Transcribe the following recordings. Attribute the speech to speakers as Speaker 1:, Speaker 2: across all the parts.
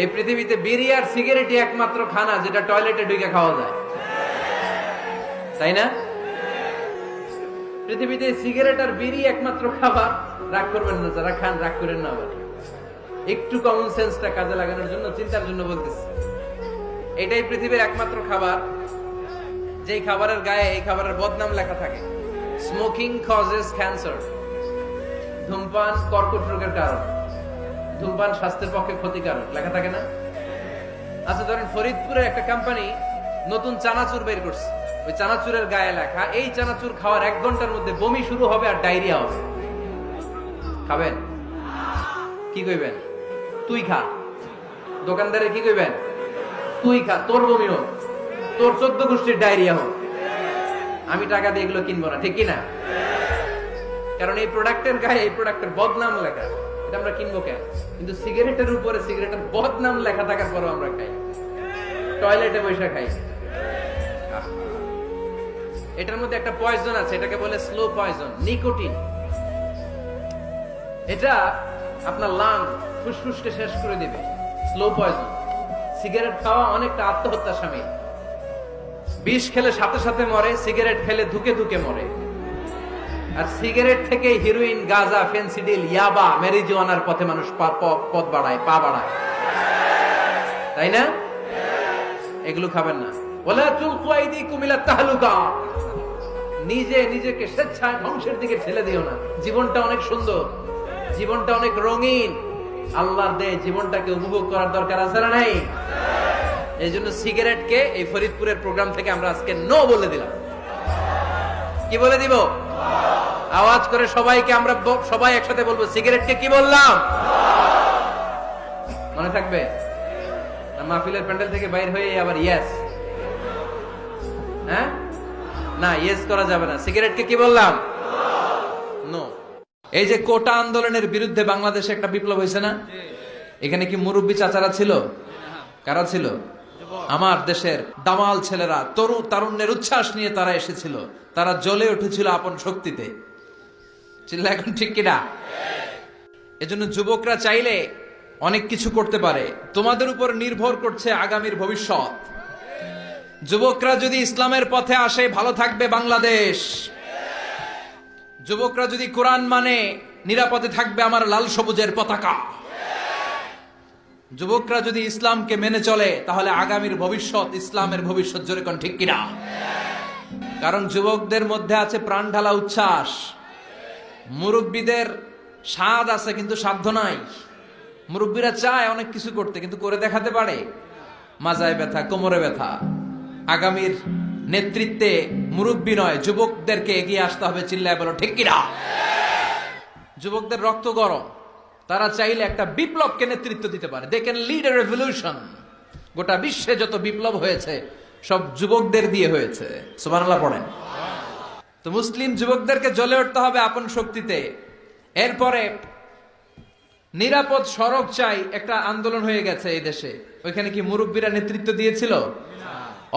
Speaker 1: এই পৃথিবীতে বিড়ি আর সিগারেটই একমাত্র খানা যেটা টয়লেটে ঢুকে খাওয়া যায়। তাই না? পৃথিবীতে সিগারেট আর বিড়ি একমাত্র খাবার। রাগ করবেন না যারা খান, রাগ করেন না আবার। একটু কমন সেন্সটা কাজে লাগানোর জন্য, চিন্তার জন্য বলতেছি। এটাই পৃথিবীর একমাত্র খাবার। যেই খাবারের গায়ে এই খাবারের বদনাম লেখা থাকে। স্মোকিং কজেস ক্যান্সার ধূমপান কর্কট রোগের কারণ। ধূমপান স্বাস্থ্যের পক্ষে ক্ষতিকারক, লেখা থাকে না? আচ্ছা ধরেন ফরিদপুরের একটা কোম্পানি নতুন চানাচুর বের করছে। ওই চানাচুরের গায়ে লেখা, এই চানাচুর খাওয়ার এক ঘণ্টার মধ্যে বমি শুরু হবে আর ডায়রিয়া হবে। খাবেন? কি কইবেন? তুই খা। দোকানদারে কি কইবেন? তুই খা, তোর বমি হোক, তোর চোদ্দ গোষ্ঠীর ডায়রিয়া হোক। আমি টাকা দিয়ে এগুলো কিনবো না, ঠিক কিনা? কারণ এই প্রোডাক্টের গায়ে, এই প্রোডাক্টের বদনাম লেখা। এটা আমরা কিনবো কেন? কিন্তু সিগারেটের উপরে সিগারেটের বদনাম লেখা থাকার পরও আমরা খাই। টয়লেটে বসে খাই। এটার মধ্যে একটা পয়জন আছে, এটাকে বলে স্লো পয়জন নিকোটিন। এটা আপনার লাং ফুসফুসকে শেষ করে দেবে স্লো পয়জন সিগারেট খাওয়া অনেকটা আত্মহত্যা স্বামী। বিষ খেলে সাথে সাথে মরে, সিগারেট খেলে ধুকে ধুকে মরে। আর সিগারেট থেকে হিরোইন, গাজা ফেন্সিডিল ইয়াবা মেরিজুয়ানার পথে মানুষ পথ বাড়ায়, পা বাড়ায়। তাই না? এগুলো খাবেন না। বলে তুলকু আইদিকুম ইলা তাহলুকা। নিজে নিজেকে স্বেচ্ছায় ধ্বংসের দিকে ঠেলে দিও না। জীবনটা অনেক সুন্দর। জীবনটা অনেক রঙিন। আল্লাহর দে জীবনটাকে উপভোগ করার দরকার আছে না নাই? এই জন্য সিগারেটকে এই ফরিদপুরের প্রোগ্রাম থেকে আমরা আজকে নো বলে দিলাম। কি বলে দিব? আওয়াজ করে সবাইকে আমরা সবাই একসাথে বলব, সিগারেটকে কি বললাম? মনে থাকবে? মাহফিলের প্যান্ডেল থেকে বাইর হয়ে আবার ইয়েস হ্যাঁ? না ইয়েস করা যাবে না। সিগারেটকে কি বললাম? নো এই যে কোটা আন্দোলনের বিরুদ্ধে বাংলাদেশে একটা বিপ্লব হয়েছে না? এখানে কি মুরব্বী চাচারা ছিল? কারা ছিল? আমার দেশের দামাল ছেলেরা তরু তারুণ্যের উচ্ছ্বাস নিয়ে তারা এসেছিল। তারা জ্বলে উঠেছিল আপন শক্তিতে। চিল্লা এখন ঠিক কিনা? এজন্য যুবকরা চাইলে অনেক কিছু করতে পারে। তোমাদের উপর নির্ভর করছে আগামীর ভবিষ্যৎ। যুবকরা যদি ইসলামের পথে আসে, ভালো থাকবে বাংলাদেশ। যুবকরা যদি কোরআন মানে নিরাপদে থাকবে আমার লাল সবুজের পতাকা। যুবকরা যদি ইসলামকে মেনে চলে, তাহলে আগামীর ভবিষ্যৎ ইসলামের ভবিষ্যৎ জোরে কোন ঠিক কিনা? কারণ যুবকদের মধ্যে আছে প্রাণ ঢালা উচ্ছ্বাস। মুরব্বীদের স্বাদ আছে, কিন্তু সাধ্য নাই। মুরব্বীরা চায় অনেক কিছু করতে, কিন্তু করে দেখাতে পারে। মাজায় ব্যথা, কোমরে ব্যথা। আগামীর নেতৃত্বে মুরব্বী নয়, যুবকদেরকে এগিয়ে আসতে হবে, চিল্লায় বলো, ঠিক কিনা? যুবকদের রক্ত গরম। তারা চাইলে একটা বিপ্লবকে নেতৃত্ব দিতে পারে। They can lead a revolution গোটা বিশ্বে যত বিপ্লব হয়েছে, সব যুবকদের দিয়ে হয়েছে। সুবহানাল্লাহ পড়েন। তো মুসলিম যুবকদেরকে জ্বলে উঠতে হবে আপন শক্তিতে। এরপরে নিরাপদ সড়ক চাই একটা আন্দোলন হয়ে গেছে এই দেশে। ওইখানে কি মুরব্বীরা নেতৃত্ব দিয়েছিল?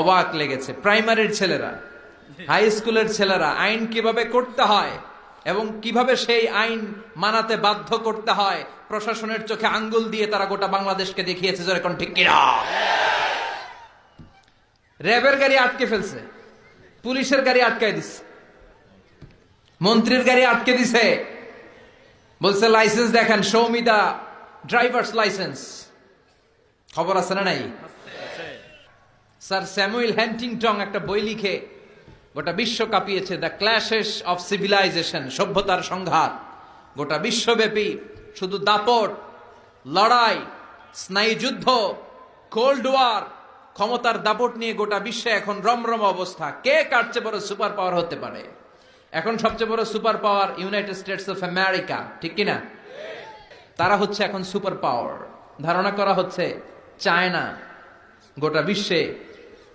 Speaker 1: অবাক লেগেছে। প্রাইমারির ছেলেরা, হাই স্কুলের ছেলেরা, আইন কীভাবে করতে হয় এবং কীভাবে সেই আইন মানাতে বাধ্য করতে হয়, প্রশাসনের চোখে আঙ্গুল দিয়ে তারা গোটা বাংলাদেশকে দেখিয়েছে যে এখন ঠিক কিনা? র্যাবের গাড়ি আটকে ফেলছে, পুলিশের গাড়ি আটকায় দিচ্ছে। মন্ত্রীর গাড়ি আটকে দিছে। বলছে লাইসেন্স দেখেন সৌমিদা ড্রাইভার্স লাইসেন্স খবর আছে না নাই? স্যার, স্যামুয়েল হ্যান্টিংটং একটা বই লিখে গোটা বিশ্ব কাঁপিয়েছে দ্য ক্ল্যাশেস অফ সিভিলাইজেশন সভ্যতার সংঘাত। গোটা বিশ্বব্যাপী শুধু দাপট, লড়াই, স্নায়ুযুদ্ধ কোল্ড ওয়ার ক্ষমতার দাপট নিয়ে গোটা বিশ্বে এখন রমরম অবস্থা। কে কাটছে বড় সুপার পাওয়ার হতে পারে? এখন সবচেয়ে বড় super power United States of America, ঠিক কিনা? তারা হচ্ছে এখন সুপার পাওয়ার। ধারণা করা হচ্ছে চায়না গোটা বিশ্বে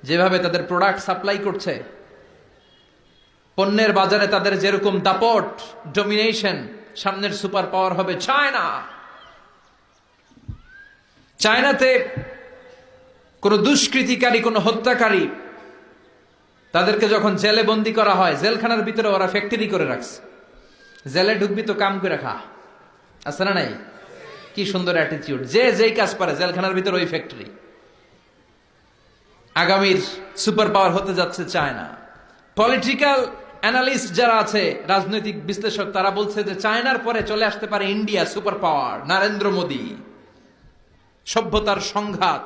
Speaker 1: যেভাবে তাদের প্রোডাক্ট সাপ্লাই করছে, পণ্যের বাজারে তাদের যেরকম দাপট ডমিনেশন সামনের সুপার পাওয়ার হবে চায়না। চায়নাতে কোনো দুষ্কৃতিকারী, কোনো হত্যাকারী তাদেরকে যখন জেলে বন্দি করা হয়, জেলখানার ভিতরে ওরা ফ্যাক্টরি করে রাখছে। জেলে ঢুকবি তো কাম করে খা। আছে না নাই? কি সুন্দর অ্যাটিটিউড যে যেই কাজ পারে, জেলখানার ভিতরে ওই ফ্যাক্টরি আগামীর সুপার পাওয়ার হতে যাচ্ছে চায়না। পলিটিক্যাল অ্যানালিস্ট যারা আছে, রাজনৈতিক বিশ্লেষক, তারা বলছে যে চায়নার পরে চলে আসতে পারে India super power Narendra Modi. সভ্যতার সংঘাত।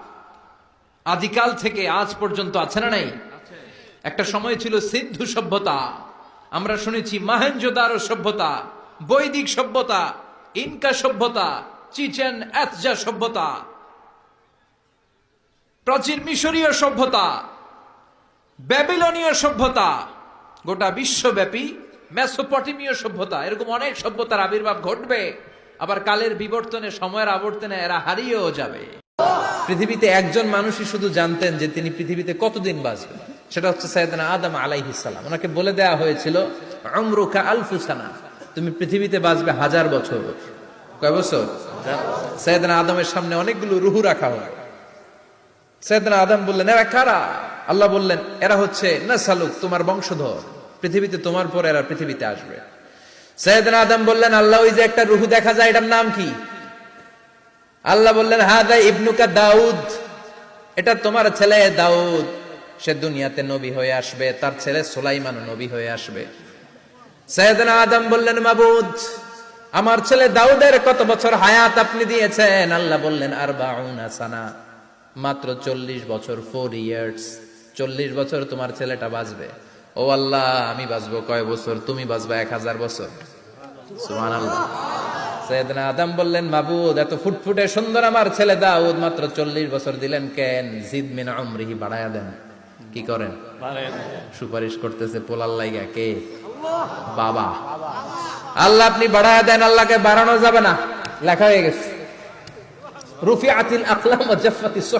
Speaker 1: আদিকাল থেকে আজ পর্যন্ত আছে না নাই? একটা সময় ছিল সিন্ধু সভ্যতা। আমরা শুনেছি মাহেঞ্জোদারো সভ্যতা, বৈদিক সভ্যতা, ইনকা সভ্যতা, চিচেন এতজা সভ্যতা, প্রাচীন মিশরীয় সভ্যতা, ব্যাবিলনীয় সভ্যতা, গোটা বিশ্বব্যাপী মেসোপটেমীয় সভ্যতা। এরকম অনেক সভ্যতার আবির্ভাব ঘটবে, আবার কালের বিবর্তনে, সময়ের আবর্তনে এরা হারিয়েও যাবে। পৃথিবীতে একজন মানুষই শুধু জানতেন যে তিনি পৃথিবীতে কতদিন বাঁচবেন। সেটা হচ্ছে সাইদানা আদম আলাইহিসাল্লাম ওনাকে বলে দেয়া হয়েছিল অমরুকা আলফুসানা তুমি পৃথিবীতে বাঁচবে হাজার বছর। কয় বছর? সাইদানা আদমের সামনে অনেকগুলো রুহু রাখা হয়। সৈয়দনা আদম বললেন, এরা কারা? আল্লাহ বললেন, এরা হচ্ছে না সালুক তোমার বংশধর। পৃথিবীতে তোমার পর এরা পৃথিবীতে আসবে। সৈয়দনা আদম বললেন, আল্লাহ, ওই যে একটা রুহু দেখা যায়, এটার নাম কি? আল্লাহ বললেন হা দা ইবনুকা দাউদ। এটা তোমার ছেলে দাউদ। সে দুনিয়াতে নবী হয়ে আসবে, তার ছেলে সুলাইমান নবী হয়ে আসবে। সৈয়দনা আদম বললেন, মাবুদ, আমার ছেলে দাউদের কত বছর হায়াত আপনি দিয়েছেন? আল্লাহ বললেন আর সানা, মাত্র চল্লিশ বছর ফোর ইয়ার্স চল্লিশ বছর তোমার ছেলেটা বাঁচবে। ও আল্লাহ, আমি বাঁচবো কয় বছর? তুমি বাঁচবে এক হাজার বছর। সৈয়দনা আদম বললেন, মাবুদ, এত ফুটফুটে সুন্দর আমার ছেলে দাউদ, মাত্র চল্লিশ বছর দিলেন কেন? জিদ মিন আমরিহি বাড়ায়া দেন। কি করেন? সুপারিশ করতেছে পোলার লাইগা কে? বাবা। আল্লাহ আপনি বাড়ায়া দেন আল্লাহকে বাড়ানো যাবে না। লেখা হয়ে গেছে। রুফিআতিল আকলাম ওয়া জাফফাতিস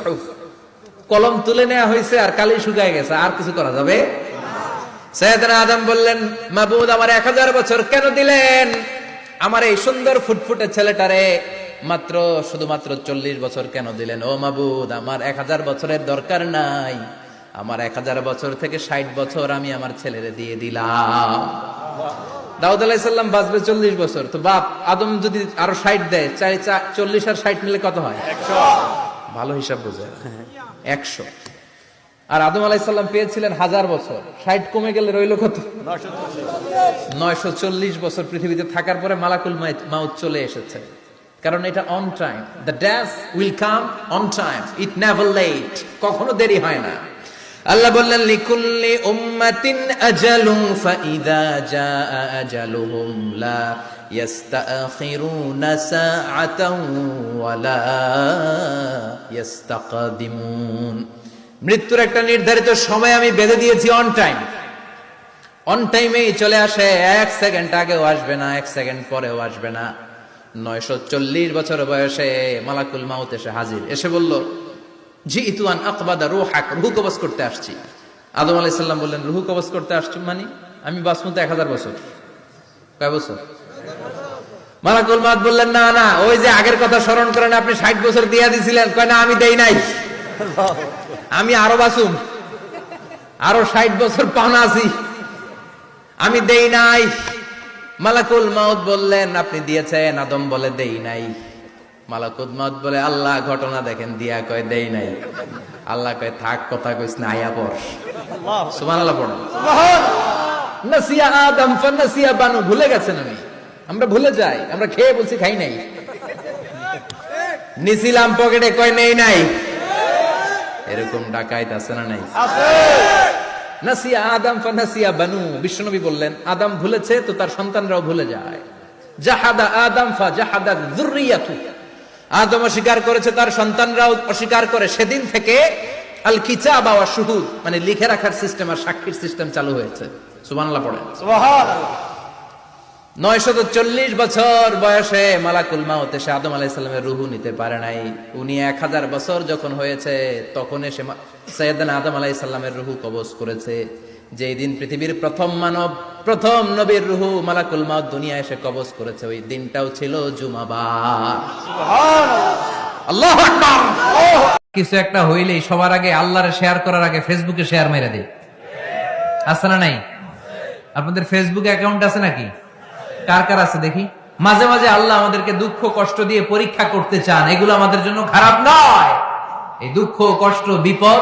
Speaker 1: কলম তুলে নেওয়া হয়েছে আর কালি শুকায় গেছে আর কিছু করা যাবে? সৈয়দনা আদম বললেন মাবুদ আমার এক হাজার বছর কেন দিলেন? আমার এই সুন্দর ফুটফুটে ছেলেটারে মাত্র শুধুমাত্র চল্লিশ বছর কেন দিলেন? ও মাবুদ আমার এক হাজার বছরের দরকার নাই। আমার এক হাজার বছর থেকে ষাট বছর আমি আমার ছেলেরে দিয়ে দিলাম। দাউদ আলাইসাল্লাম বাঁচবে চল্লিশ বছর। তো বাপ আদম যদি আরও ষাট দেয় চাই চল্লিশ আর ষাট নিলে কত হয়? ভালো হিসাব বোঝে। একশো। আর আদম আলাইসাল্লাম পেয়েছিলেন হাজার বছর। ষাট কমে গেলে রইল কত? নয়শো চল্লিশ। বছর পৃথিবীতে থাকার পরে মালাকুল মাউত চলে এসেছে। কারণ এটা on time the dash will come on time it never late কখনো দেরি হয় না। আল্লাহ বললেন, লিকুল্লি উম্মাতিন আজালুম ফাইদা জাআ আজালুহুম লা ইয়াস্তাখিরুনা সাআতাও ওয়ালা ইয়াস্তাকদিমুন। মৃত্যুর একটা নির্ধারিত সময় আমি বেঁধে দিয়েছি অন টাইম অন টাইমেই চলে আসে, এক সেকেন্ড আগেও আসবে না, এক সেকেন্ড পরেও আসবে না। নয়শো চল্লিশ বছর বয়সে মালাকুল মাউত এসে হাজির। এসে বলল জি ইতুয়ান আকবাদা রুহ হাক রুহু কবজ করতে আসছি। আদম আলাইসাল্লাম বললেন, রুহু কবজ করতে আসছি মানে? আমি বাসমতো এক হাজার বছর। কয় বছর? মালাকুল মাউত বললেন, না না, ওই যে আগের কথা স্মরণ করেন, আপনি ষাট বছর দিয়া দিছিলেন। কয়, না, আমি দেই নাই। আমি আরও বাসুম আরও ষাট বছর পাওনা আছি। আমি দেই নাই। মালাকুল মাউত বললেন, আপনি দিয়েছেন, আদম বলে দেই নাই। মালাকুল মাউত বলে আল্লাহ ঘটনা দেখেন দিয়া কয় দেই নাই। আল্লাহ কয় থাক কথা কইস না আয়া পর সুবহানাল্লাহ পড়ো। নাসিয়া আদম ফানাসিয়া বানু ভুলে গেছেন আমি। আমরা ভুলে যাই আমরা খেয়ে বলছি খাই নাই। নিছিলাম পকেটে কয় নেই নাই। এরকম ডাকাইত আছে না নাই? আছে। নাসিয়া আদম ফানাসিয়া বানু বিশ্বনবী বললেন আদম ভুলেছে তো তার সন্তানরাও ভুলে যায়। জাহাদা আদম ফা জাহাদা যুররিয়াতু। আদম অস্বীকার করেছে তার সন্তানরাও অস্বীকার করে। সেদিন থেকে আল কিতাব ওয়া শুহুদ মানে লিখে রাখার সিস্টেম আর সাক্ষীর সিস্টেম চালু হয়েছে। সুবহানাল্লাহ পড়েন। নয়শত চল্লিশ বছর বয়সে মালাকুল মাউত এসে আদম আলাইসাল্লামের রুহু নিতে পারে নাই। উনি এক হাজার বছর যখন হয়েছে তখন এসে সৈয়দান আদম আলাইসাল্লামের রুহু কবজ করেছে। যেই দিন পৃথিবীর প্রথম মানব প্রথম নবীর রুহু মালাকুল মাউত দুনিয়া এসে কবজ করেছে ওই দিনটাও ছিল জুমাবার। আল্লাহ কিছু একটা হইলেই সবার আগে আল্লাহরে শেয়ার করার আগে ফেসবুকে শেয়ার মেরে দেয় আছে না নাই? আপনাদের ফেসবুক অ্যাকাউন্ট আছে নাকি? কার কার আছে দেখি? মাঝে মাঝে আল্লাহ আমাদেরকে দুঃখ কষ্ট দিয়ে পরীক্ষা করতে চান এগুলো আমাদের জন্য খারাপ নয়। এই দুঃখ কষ্ট বিপদ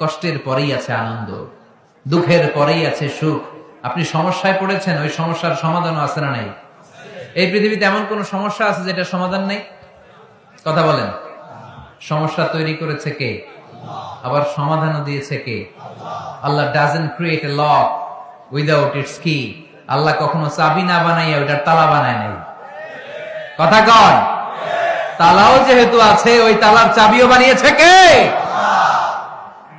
Speaker 1: কষ্টের পরেই আছে আনন্দ, দুঃখের পরেই আছে সুখ। আপনি সমস্যায় পড়েছেন, ওই সমস্যার সমাধানও আছে না নাই? এই পৃথিবীতে এমন কোন সমস্যা আছে যেটা সমাধান নেই? কথা বলেন। সমস্যা তৈরি করেছে কে? আবার সমাধানও দিয়েছে কে? Allah doesn't create a lock without its key Allah কখনো চাবি না বানাইয়া ওইটার তালা বানায় নাই। কথা কন। তালাও যেহেতু আছে, ওই তালার চাবিও বানিয়েছে কে?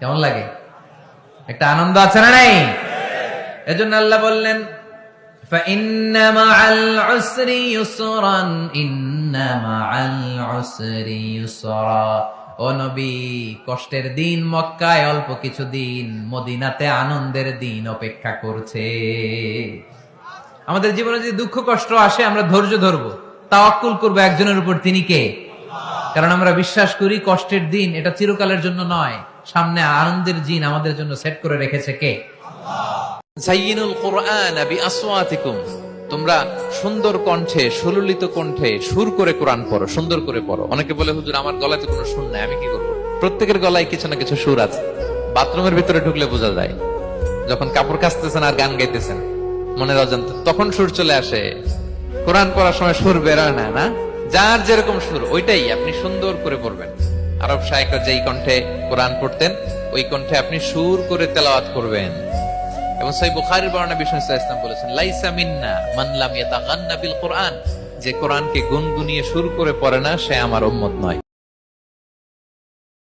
Speaker 1: কেমন লাগে? একটা আনন্দ আছে না নাই? এজন্য আল্লাহ বললেন কষ্টের দিন মক্কায় অল্প কিছু দিন, মদিনাতে আনন্দের দিন অপেক্ষা করছে। আমাদের জীবনে যদি দুঃখ কষ্ট আসে, আমরা ধৈর্য ধরবো। তাওয়াক্কুল করব একজনের উপর, তিনি কে? কারণ আমরা বিশ্বাস করি, কষ্টের দিন এটা চিরকালের জন্য নয়। সামনে আনন্দের জিন আমাদের জন্য সেট করে রেখেছে কে?
Speaker 2: তোমরা সুন্দর কণ্ঠে, সুললিত কণ্ঠে সুর করে কোরআন পড়ো, সুন্দর করে পড়ো। অনেকে বলে, হুজুর, আমার গলায় তো কোনো সুর নাই, আমি কি করব? প্রত্যেকের গলায় কিছু না কিছু সুর আছে। বাথরুমের ভিতরে ঢুকলে বোঝা যায়, যখন কাপড় কাচতেছেন আর গান গাইতেছেন, মনের অজান্তে, তখন সুর চলে আসে। কোরআন পড়ার সময় সুর বেরোয় না না? যার যেরকম সুর, ওইটাই আপনি সুন্দর করে পড়বেন। আরব শায়করা যেই কণ্ঠে কোরআন পড়তেন, ওই কণ্ঠে আপনি সুর করে তেলাওয়াত করবেন। এবং সেই বুখারির বর্ণনা বিষ্ণু ইসলাম বলেছেন, লাইসা মিন্না মান লাম ইয়াতাগান্না বিল কোরআন। যে কোরআনকে গুনগুনিয়ে সুর করে পড়ে না, সে আমার উম্মত নয়।